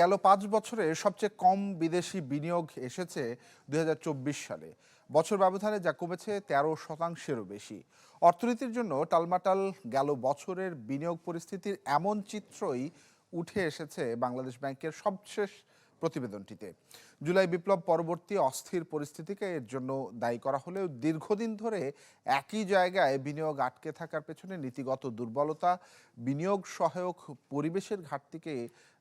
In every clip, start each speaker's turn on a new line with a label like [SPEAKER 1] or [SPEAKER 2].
[SPEAKER 1] গেল পাঁচ বছরে সবচেয়ে কম বিদেশি বিনিয়োগ এসেছে দু হাজার চব্বিশ সালে। বছর ব্যবধানে যা কমেছে তেরো শতাংশেরও বেশি। অর্থনীতির জন্য টালমাটাল গেল বছরের বিনিয়োগ পরিস্থিতির এমন চিত্রই উঠে এসেছে বাংলাদেশ ব্যাংকের সবশেষ প্রতিবেদনটিতে। জুলাই বিপ্লব পরবর্তী অস্থির পরিস্থিতিকে এর জন্য দায়ী করা হলেও দীর্ঘদিন ধরে একই জায়গায় বিনিয়োগ আটকে থাকার পেছনে নীতিগত দুর্বলতা, বিনিয়োগ সহায়ক পরিবেশের ঘাটতিকে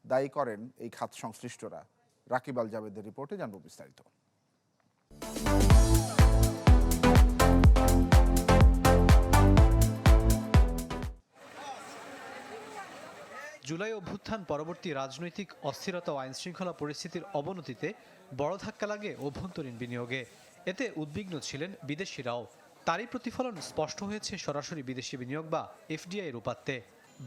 [SPEAKER 1] দায়ী করেন এই খাত সংশ্লিষ্টরা। রাকিব আল জাবেদের রিপোর্টে জানব বিস্তারিত।
[SPEAKER 2] জুলাই অভ্যুত্থান পরবর্তী রাজনৈতিক অস্থিরতা ও আইনশৃঙ্খলা পরিস্থিতির অবনতিতে বড় ধাক্কা লাগে অভ্যন্তরীণ বিনিয়োগে। এতে উদ্বিগ্ন ছিলেন বিদেশিরাও। তারই প্রতিফলন স্পষ্ট হয়েছে সরাসরি বিদেশি বিনিয়োগ বা এফডিআই এর উপাত্তে।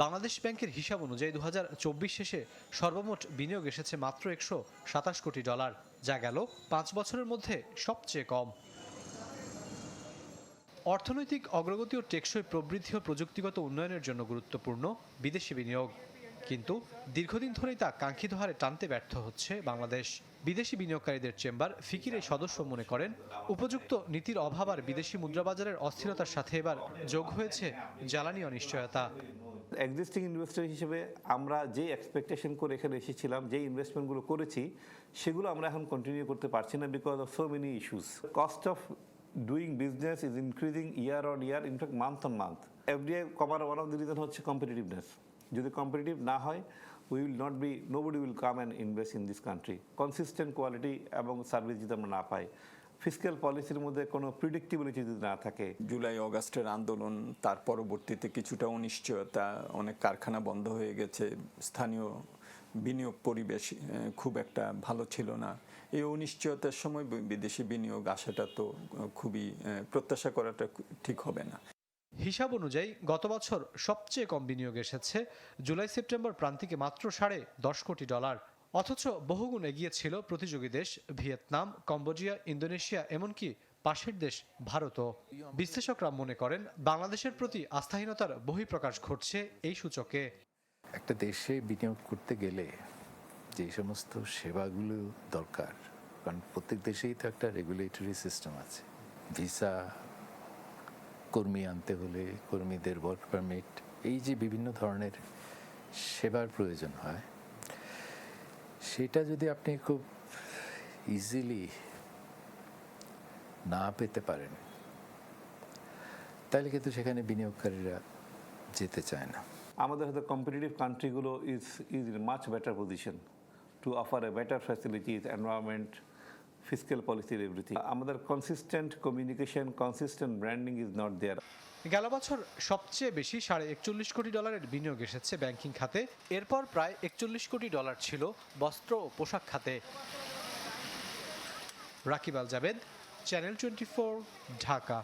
[SPEAKER 2] বাংলাদেশ ব্যাংকের হিসাব অনুযায়ী দু হাজার চব্বিশ শেষে সর্বমোট বিনিয়োগ এসেছে মাত্র একশো সাতাশ কোটি ডলার, যা গেল পাঁচ বছরের মধ্যে সবচেয়ে কম। অর্থনৈতিক অগ্রগতি ও টেকসই প্রবৃদ্ধি ও প্রযুক্তিগত উন্নয়নের জন্য গুরুত্বপূর্ণ বিদেশি বিনিয়োগ। কিন্তু দীর্ঘদিন ধরেই তা কাঙ্ক্ষিত হারে টানতে ব্যর্থ হচ্ছে বাংলাদেশ বিদেশি বিনিয়োগকারীদের চেম্বার। ফিকিরের সদস্য মনে করেন, উপযুক্ত নীতির অভাব আর বিদেশি মুদ্রাবাজারের অস্থিরতার সাথে এবার যোগ হয়েছে জ্বালানি অনিশ্চয়তা।
[SPEAKER 3] এক্সিস্টিং ইনভেস্টর হিসেবে আমরা যে এক্সপেকটেশন করে এখানে এসেছিলাম, যে ইনভেস্টমেন্টগুলো করেছি, সেগুলো আমরা এখন কন্টিনিউ করতে পারছি না because of so many issues cost of doing business is increasing year on year in fact month on month FDI কমার ওয়ান অফ দ্য রিজন হচ্ছে কম্পিটিটিভনেস যদি কম্পিটিটিভ না হয় we will not be nobody will come and invest in this country consistent quality এবং service যদি আমরা না পাই physical পলিসির মধ্যে কোনো প্রিডিক্টিবিলিটি যদি না থাকে,
[SPEAKER 4] জুলাই, অগাস্টের আন্দোলন, তার পরবর্তীতে কিছুটা অনিশ্চয়তা অনেক কারখানা বন্ধ হয়ে গেছে, স্থানীয় বিনিয়োগ পরিবেশ খুব একটা ভালো ছিল না। এই অনিশ্চয়তার সময় বিদেশি বিনিয়োগ আসাটা তো খুবই প্রত্যাশা করাটা ঠিক হবে না।
[SPEAKER 2] হিসাব অনুযায়ী গত বছর সবচেয়ে কম বিনিয়োগ এসেছে। জুলাই, সেপ্টেম্বর প্রান্তিকে মাত্র সাড়ে দশ কোটি ডলার। অথচ বহুগুণ এগিয়ে ছিল প্রতিযোগী দেশ ভিয়েতনাম, কম্বোডিয়া, ইন্দোনেশিয়া, এমনকি পাশের দেশ ভারতও। বিশ্লেষকরা মনে করেন, বাংলাদেশের প্রতি আস্থাহীনতার বহিঃপ্রকাশ ঘটছে এই সূচকে।
[SPEAKER 5] একটা দেশে বিনিয়োগ করতে গেলে যে সমস্ত সেবাগুলো দরকার, কারণ প্রত্যেক দেশেই তো একটা রেগুলেটরি সিস্টেম আছে। ভিসা কর্মী আনতে হলে কর্মীদের ওয়ার্ক পারমিট এই যে বিভিন্ন ধরনের সেবার প্রয়োজন হয়, সেটা যদি আপনি খুব ইজিলি না পেতে পারেন, তাহলে কিন্তু সেখানে বিনিয়োগকারীরা যেতে চায় না।
[SPEAKER 3] আমাদের হয়তো competitive কান্ট্রিগুলো is is much better position to offer a better facilities environment physical পলিসির এভরিথিং আমাদের consistent communication consistent branding is not there
[SPEAKER 2] গেল বছর সবচেয়ে বেশি সাড়ে একচল্লিশ কোটি ডলারের বিনিয়োগ এসেছে ব্যাংকিং খাতে। এরপর প্রায় একচল্লিশ কোটি ডলার ছিল বস্ত্র ও পোশাক খাতে। Rakib Al Jabed, channel twenty Dhaka.